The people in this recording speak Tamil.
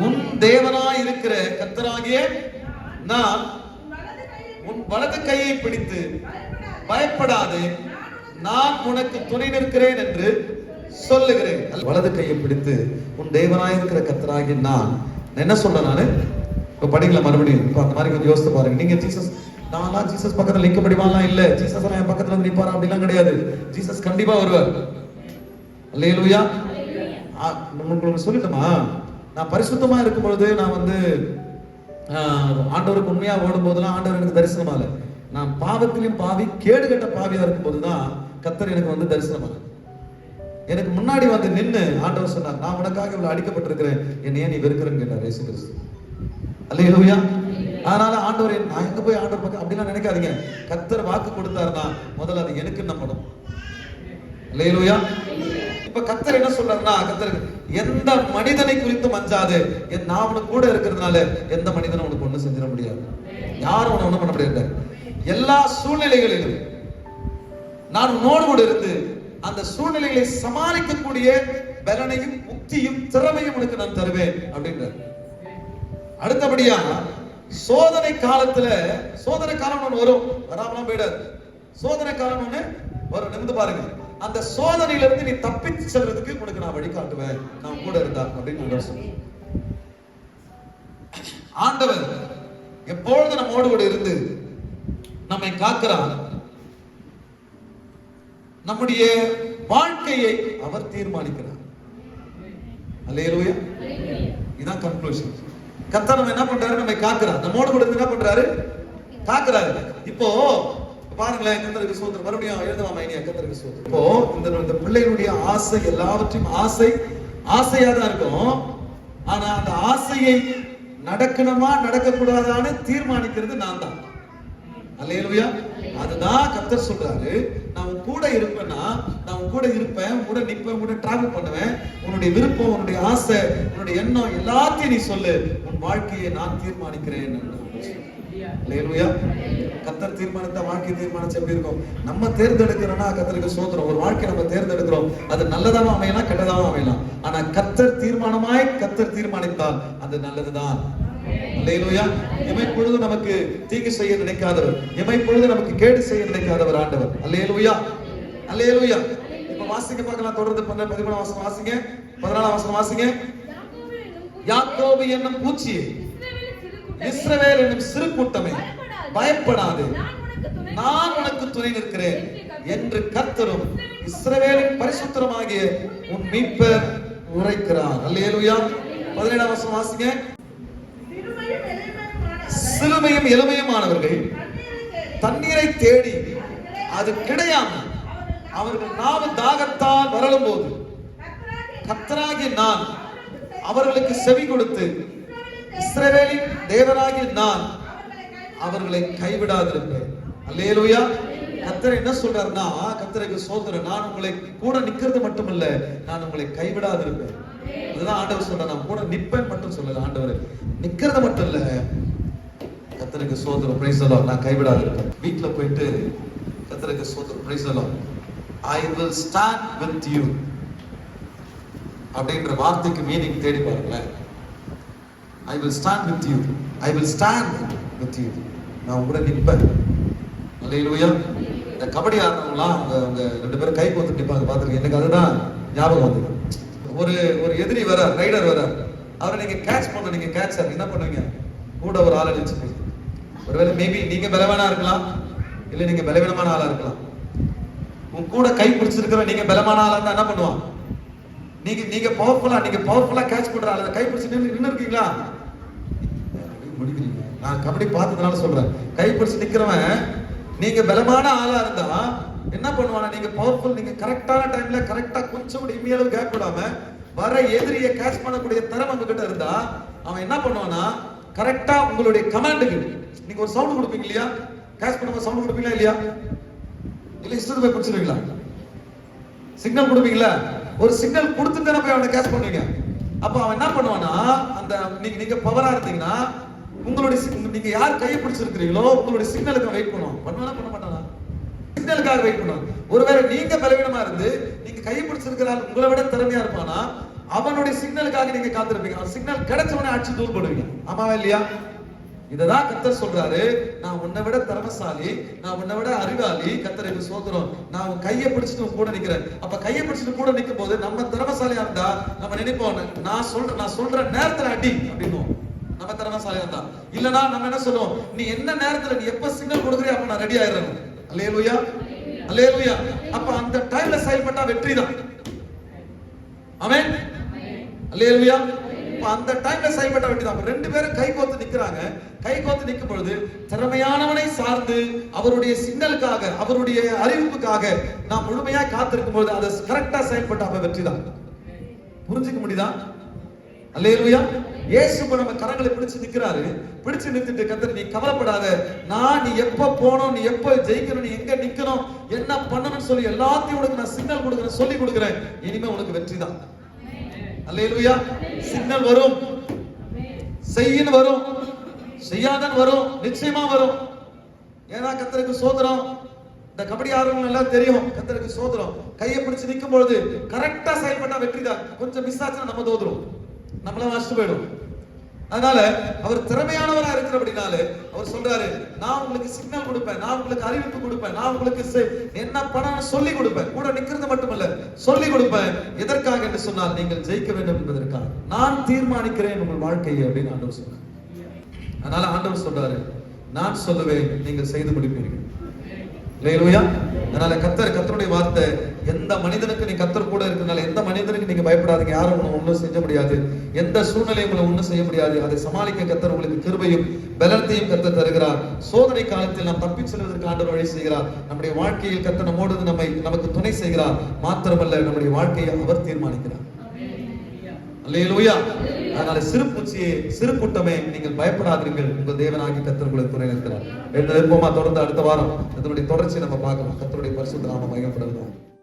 உன் தேவனாய் இருக்கிற கத்தராகிய நான் உன் வலது கையை பிடித்து பயப்படாதே. நான் உனக்கு துணை நிற்கிறேன் என்று சொல்லுகிறேன். வலது கையை பிடித்து உன் தேவனாய் இருக்கிற கத்தராகிய நான் என்ன சொல்றேன் நானு? இப்ப படிக்கல மறுபடியும். இப்ப அந்த மாதிரி கொஞ்சம் யோசித்து பாருங்க. நீங்க ஜீசஸ் நான்லாம் ஜீசஸ் பக்கத்துல நிற்க முடியுமாலாம் இல்ல. ஜீசஸ் என் பக்கத்துல வந்து நிப்பாரா? அப்படிலாம் கிடையாது. ஜீசஸ் கண்டிப்பா வருவார். அல்லேலூயா. ஆ, உங்களுக்கு நான் பரிசுத்தமா இருக்கும் பொழுது நான் வந்து ஆண்டவருக்கு உண்மையா ஓடும் போதெல்லாம் ஆண்டவர் எனக்கு தரிசனமால நான் பாவத்திலையும் பாவி கேடு கட்ட பாவியா இருக்கும்போது போதுதான் கத்தர் எனக்கு வந்து தரிசனமாக எனக்கு முன்னாடி வந்து நின்று ஆண்டவர் சொன்னார் நான் உனக்காக இவ்வளவு அடிக்கப்பட்டிருக்கிறேன். என்னை ஏன் நீ வெறுக்கிறேன்னு கேட்டார் இயேசு கிறிஸ்து. அல்லேலூயா. அதனால ஆண்டவர் நான் எங்க போய் ஆண்டவர் பக்கம் அப்படிலாம் நினைக்காதீங்க. கத்தர் வாக்கு கொடுத்தாருன்னா முதல்ல அது எனக்கு என்ன படம் இல்லையா இப்ப கத்தர் என்ன சொல்றாருன்னா கத்தருக்கு எந்த மனிதனை குறித்து மஞ்சாது. என் நான் உனக்கு கூட இருக்கிறதுனால எந்த மனிதனும் உனக்கு ஒண்ணு செஞ்சிட முடியாது. யாரும் உன ஒண்ணும் பண்ண முடியாது எல்லா சூழ்நிலைகளிலும் நான் உன்னோடு கூட இருந்து அந்த சூழ்நிலைகளை சமாளிக்கக்கூடிய பலனையும் முக்தியும் திறமையும் உனக்கு நான் தருவேன் அப்படின்றார். அடுத்தபடியா சோதனை காலத்துல சோதனை காலம் ஒண்ணு வரும். வராமலாம் போயிடாது. சோதனை காலம் ஒன்று வரும். நிமிந்து பாருங்க. அந்த சோதனையில இருந்து நீ தப்பிச்சு செல்றதுக்கு உனக்கு நான் வழிகாட்டுவேன். நான் கூட இருந்தா அப்படின்னு சொன்னேன் ஆண்டவர் எப்பொழுது நம்மோடு கூட இருந்து நம்மை காக்கிறார் நம்முடைய வாழ்க்கையை அவர் தீர்மானிக்கிறார். அல்லேலூயா. இதான் கன்க்ளூஷன் கர்த்தர் நம்ம என்ன பண்றாரு? நம்மை காக்குறார். நம்மோடு கூட இருந்து என்ன பண்றாரு? காக்குறாரு. இப்போ பாருங்களேன் கத்தருக்கு சோதரம் மறுபடியும் எழுதுவாமா இனி கத்தருக்கு சோதரம் இப்போ இந்த இந்த பிள்ளைகளுடைய ஆசை எல்லாவற்றையும் ஆசை ஆசையா தான் இருக்கும். ஆனா அந்த ஆசையை நடக்கணுமா நடக்க கூடாதான்னு தீர்மானிக்கிறது நான் தான். அல்லையா அதுதான் கத்தர் சொல்றாரு. நான் உன் கூட இருப்பேன்னா நான் உன் கூட இருப்பேன் உன் கூட நிற்பேன் கூட டிராவல் பண்ணுவேன். உன்னுடைய விருப்பம் உன்னுடைய ஆசை உன்னுடைய எண்ணம் எல்லாத்தையும் நீ சொல்லு. உன் வாழ்க்கையை நான் தீர்மானிக்கிறேன் அல்லேலூயா கத்தர் தீர்மானத்தை வாழ்க்கை தீர்மானிச்சு எப்படி இருக்கும் நம்ம தேர்ந்தெடுக்கிறோம்னா கத்தருக்கு சோதனம் ஒரு வாழ்க்கை நம்ம தேர்ந்தெடுக்கிறோம். அது நல்லதாவும் அமையலாம் கெட்டதாகவும் அமையலாம். ஆனா கத்தர் தீர்மானமாய் கத்தர் தீர்மானித்தால் அது நல்லதுதான். அல்லேலூயா எமை பொழுது நமக்கு தீங்கு செய்ய நினைக்காதவர். எமை பொழுது நமக்கு கேடு செய்ய நினைக்காதவர் ஆண்டவர். அல்லேலூயா அல்லேலூயா இப்ப வாசிங்க பார்க்கலாம். தொடர்ந்து பதிமூணாம் வாசம் வாசிங்க. பதினாலாம் வாசம் வாசிங்க. யாக்கோபு என்னும் பூச்சி இஸ்ரவேல் என்னும் சிறு கூட்டமே. பயப்படாதே. நான் உனக்கு துணை நிற்கிறேன். என்று கர்த்தரும் இஸ்ரவேலின் பரிசுத்தரமாகிய உன் மீட்பர் உரைக்கிறார். அல்லேலூயா. பதினேழாம் வருஷம் வாசிங்க. சிறுமையும் எளிமையுமானவர்கள் தண்ணீரை தேடி அது கிடையாமல் அவர்கள் நாவு தாகத்தால் வரலும் போது கர்த்தராகிய நான் அவர்களுக்கு செவி கொடுத்து இஸ்ரவேலின் தேவனாகி நான் அவர்களை கைவிடாதிருப்பேன். அல்லேலூயா. கத்தர் என்ன சொல்றாருன்னா கத்தருக்கு சோதரன் நான் உங்களை கூட நிக்கிறது மட்டுமல்ல நான் உங்களை கைவிடாதிருப்பேன். அதுதான் ஆண்டவர் சொல்ற நான் கூட நிப்பேன் மட்டும் சொல்லல ஆண்டவர். நிக்கிறது மட்டும் இல்ல கத்தருக்கு சோதரம் பிரைசலோ நான் கைவிடாதிருப்பேன். வீட்டுல போயிட்டு கத்தருக்கு சோதரம் பிரைசலோ I will stand with you அப்படின்ற வார்த்தைக்கு மீனிங் தேடி பாருங்களேன். I will stand with you I will stand with you நான் உங்களை கூட நிற்பேன். அல்லையிலுயா இந்த கபடி ஆடுறவங்களாம் அவங்க அவங்க ரெண்டு பேரும் கை கோத்து நிற்பாங்க. பார்த்துருக்கேன் எனக்கு அதுதான் ஞாபகம் வந்து ஒரு ஒரு எதிரி வரார் ரைடர் வரார். அவரை நீங்க கேட்ச் பண்ண நீங்க கேட்ச் என்ன பண்ணுவீங்க? கூட ஒரு ஆள் அழிச்சு ஒருவேளை மேபி நீங்க பலவானா இருக்கலாம். இல்ல நீங்க பலவீனமான ஆளா இருக்கலாம். உன் கூட கை பிடிச்சிருக்கிற நீங்க பலமான ஆளா இருந்தா என்ன பண்ணுவான்? நீங்க நீங்க பவர்ஃபுல்லா நீங்க பவர்ஃபுல்லா கேட்ச் பண்ற ஆளு. கை பிடிச்சி நின்று இருக்கீங்களா முடிக்கிறீங்க. நான் கபடி பார்த்ததுனால சொல்றேன். கைப்பிடிச்சு நிக்கிறவன் நீங்க பலமான ஆளா இருந்தா என்ன பண்ணுவானா? நீங்க பவர்ஃபுல் நீங்க கரெக்டான டைம்ல கரெக்டா கொஞ்சம் கூட இம்மியளவு கேப் விடாம வர எதிரியை கேட்ச் பண்ணக்கூடிய திறமை உங்ககிட்ட இருந்தா அவன் என்ன பண்ணுவானா? கரெக்டா உங்களுடைய கமாண்டுக்கு நீங்க ஒரு சவுண்ட் கொடுப்பீங்க இல்லையா? கேட்ச் பண்ணும்போது சவுண்ட் கொடுப்பீங்களா இல்லையா? இல்ல இஷ்டத்து போய் பிடிச்சிருவீங்களா? சிக்னல் கொடுப்பீங்களா? ஒரு சிக்னல் கொடுத்து தானே போய் அவனை கேட்ச் பண்ணுவீங்க. அப்ப அவன் என்ன பண்ணுவானா? அந்த நீங்க நீங்க பவரா இருந்தீங்கன்னா உங்களுடைய நீங்க யார் கையை பிடிச்சிருக்கிறீங்களோ உங்களுடைய சிக்னலுக்கு வெயிட் பண்ணுவோம் பண்ணுவானா. பண்ண மாட்டானா? சிக்னலுக்காக வெயிட் பண்ணுவான். ஒருவேளை நீங்க பலவீனமா இருந்து நீங்க கையை பிடிச்சிருக்கிறாள் உங்களை விட திறமையா இருப்பானா? அவனுடைய சிக்னலுக்காக நீங்க காத்திருப்பீங்க. அவன் சிக்னல் கிடைச்சவனே அடிச்சு தூர் போடுவீங்க. ஆமாவா இல்லையா? இததான் கத்தர் சொல்றாரு. நான் உன்னை விட திறமசாலி நான் உன்னை விட அறிவாளி. கத்தர் இப்ப சோதரம் நான் உன் கையை பிடிச்சிட்டு கூட நிக்கிறேன். அப்ப கையை பிடிச்சிட்டு கூட நிக்கும் போது நம்ம திறமசாலியா இருந்தா நம்ம நினைப்போம் நான் சொல்ற நான் சொல்ற நேரத்துல அடி அப்படின்னு நம்ம திறமசாலியா இல்லனா நம்ம என்ன சொல்லுவோம்? நீ என்ன நேரத்துல நீ எப்ப சிக்னல் கொடுக்குறியோ அப்ப நான் ரெடி ஆயிடுறேன். அல்லேலூயா அல்லேலூயா அப்ப அந்த டைம்ல செயல்பட்டா வெற்றி தான். ஆமென் அல்லேலூயா அந்த டைம்ல செயல்பட்ட வெற்றி தான். ரெண்டு பேரும் கை கோத்து நிக்கிறாங்க. கை கோத்து நிக்கும் பொழுது திறமையானவனை சார்ந்து அவருடைய சிக்னலுக்காக அவருடைய அறிவிப்புக்காக நாம் முழுமையா காத்திருக்கும் பொழுது அதை கரெக்டா செயல்பட்ட அப்ப வெற்றி தான். புரிஞ்சுக்க முடியுதா? அல்லேலூயா இயேசு நம்ம கரங்களை பிடிச்சு நிக்கிறாரு. பிடிச்சு நிறுத்திட்டு கத்தர் நீ கவலைப்படாத. நான் நீ எப்ப போனோம் நீ எப்ப ஜெயிக்கணும் நீ எங்க நிக்கணும் என்ன பண்ணணும்னு சொல்லி எல்லாத்தையும் உனக்கு நான் சிக்னல் கொடுக்குறேன் சொல்லி கொடுக்குறேன். இனிமே உனக்கு வெற்றி தான். அல்லேலூயா சிக்னல் வரும். செய்யின்னு வரும். செய்யாதன் வரும். நிச்சயமா வரும். ஏன்னா கத்தருக்கு சோதனம். இந்த கபடி ஆர்வம் எல்லாம் தெரியும். கத்தருக்கு சோதனம். கையை பிடிச்சு நிற்கும் பொழுது கரெக்டா செயல்பட்டா வெற்றி தான். கொஞ்சம் மிஸ் ஆச்சுன்னா நம்ம தோதுரும் நம்மள வாசிட்டு போயிடும் அதனால அவர் திறமையானவரா அப்படினாலே அவர் சொல்றாரு நான் உங்களுக்கு சிக்னல் கொடுப்பேன் நான் உங்களுக்கு அறிவிப்பு கொடுப்பேன் நான் உங்களுக்கு செ- என்ன பண்ணணும் சொல்லி கொடுப்பேன் கூட நிக்கிறது மட்டுமல்ல சொல்லி கொடுப்பேன். எதற்காக என்று சொன்னால் நீங்கள் ஜெயிக்க வேண்டும் என்பதற்காக. நான் தீர்மானிக்கிறேன் உங்கள் வாழ்க்கையை அப்படின்னு ஆண்டவர் சொன்னார். அதனால ஆண்டவர் சொல்றாரு நான் சொல்லுவேன் நீங்கள் செய்து முடிப்பீர்கள். இல்லையா அதனால கத்தர் கத்தருடைய வார்த்தை எந்த மனிதனுக்கு நீ கத்தர் கூட இருக்கிறதுனால எந்த மனிதனுக்கு நீங்க பயப்படாதீங்க. யாரும் உங்களை ஒன்றும் செய்ய முடியாது. எந்த சூழ்நிலையும் உங்களை ஒன்றும் செய்ய முடியாது. அதை சமாளிக்க கத்தர் உங்களுக்கு கிருபையும் பலத்தையும் கத்தர் தருகிறார். சோதனை காலத்தில் நாம் தப்பிச் செல்வதற்கு ஆண்டவர் வழி செய்கிறார். நம்முடைய வாழ்க்கையில் கத்தர் நம்மோடு நம்மை நமக்கு துணை செய்கிறார். மாத்திரமல்ல நம்முடைய வாழ்க்கையை அவர் தீர்மானிக்கிறார். அல்லேலூயா. அதனால சிறு பூச்சியே சிறு கூட்டமே நீங்கள் பயப்படாதீர்கள். உங்கள் தேவனாகி கத்தர் உங்களை துணை நிறுத்தினார் என்ன விருப்பமா தொடர்ந்து அடுத்த வாரம். அதனுடைய தொடர்ச்சி நம்ம பார்க்கலாம் கத்தருடைய பரிசுத்த நாம மையப்படுகிறோம்